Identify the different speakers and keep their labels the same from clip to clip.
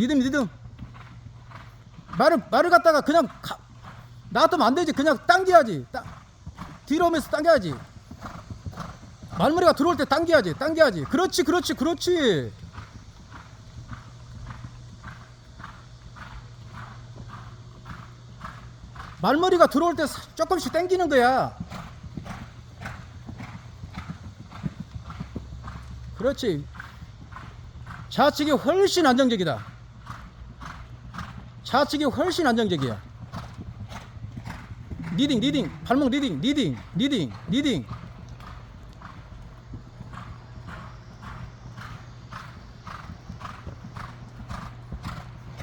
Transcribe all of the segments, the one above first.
Speaker 1: 리듬 리듬 말을 말을 갖다가 그냥 가, 놔두면 안 되지. 그냥 당겨야지. 따, 뒤로 오면서 당겨야지. 말머리가 들어올 때 당겨야지. 당겨야지. 그렇지 그렇지 그렇지. 말머리가 들어올 때 사- 조금씩 당기는 거야. 그렇지. 좌측이 훨씬 안정적이다 좌측이 훨씬 안정적이야 리딩 리딩 발목 리딩 리딩 리딩 리딩.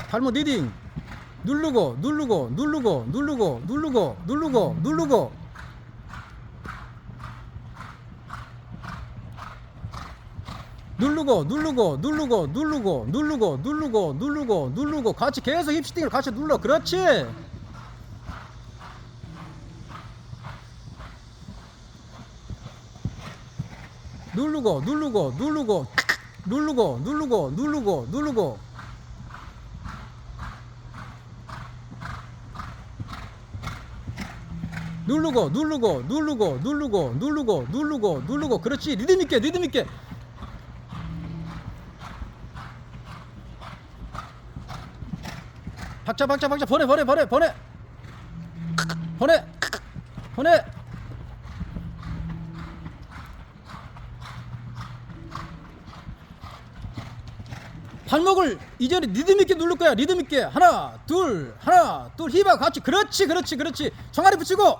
Speaker 1: 발목 리딩. 누르고 누르고 누르고 누르고 누르고 누르고 누르고 누르고 누르고 누르고 누르고 누르고 누르고 누르고 누르고 같이 계속 힙스팅을 같이 눌러 그렇지 누르고 누르고 누르고 누르고 누르고 누르고 누르고 누르고 누르고 누르고 누르고 누르고 누르고 누르고 그렇지 리듬 있게 리듬 있게 박자 박자 박자. 보내 보내 보내 보내. 보내. 보내. 발목을 이제는 리듬 있게 누를 거야. 리듬 있게. 하나 둘 하나 둘. 힙하 같이. 그렇지 그렇지 그렇지. 종아리 붙이고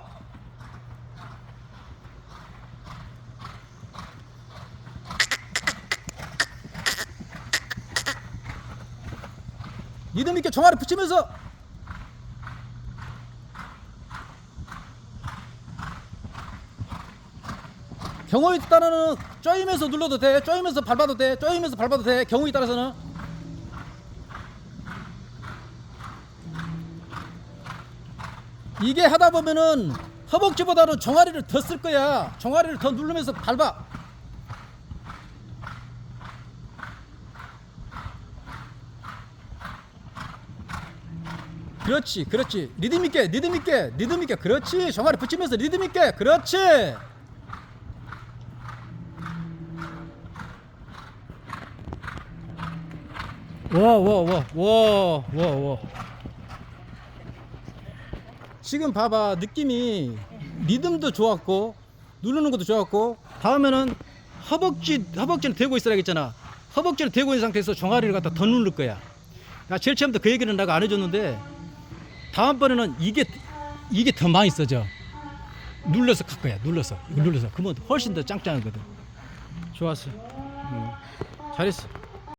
Speaker 1: 리듬 있게 종아리 붙이면서 경우에 따라는 쪼이면서 눌러도 돼 쪼이면서 밟아도 돼 쪼이면서 밟아도 돼. 경우에 따라서는. 이게 하다 보면은 허벅지보다는 종아리를 더 쓸 거야. 종아리를 더 누르면서 밟아 그렇지 그렇지. 리듬 있게 리듬 있게 리듬 있게. 그렇지. 종아리 붙이면서 리듬 있게. 그렇지. 와 와 와 와 와 와. 지금 봐봐. 느낌이 리듬도 좋았고 누르는 것도 좋았고 다음에는 허벅지 허벅지를 대고 있어야겠잖아. 허벅지를 대고 있는 상태에서 종아리를 갖다 더 누를 거야. 나 제일 처음부터 그 얘기는 내가 안 해줬는데 다음번에는 이게 이게 더 많이 써져. 눌러서 갈 거야 눌러서. 눌러서. 그러면 훨씬 더 짱짱하거든. 좋았어. 응. 잘했어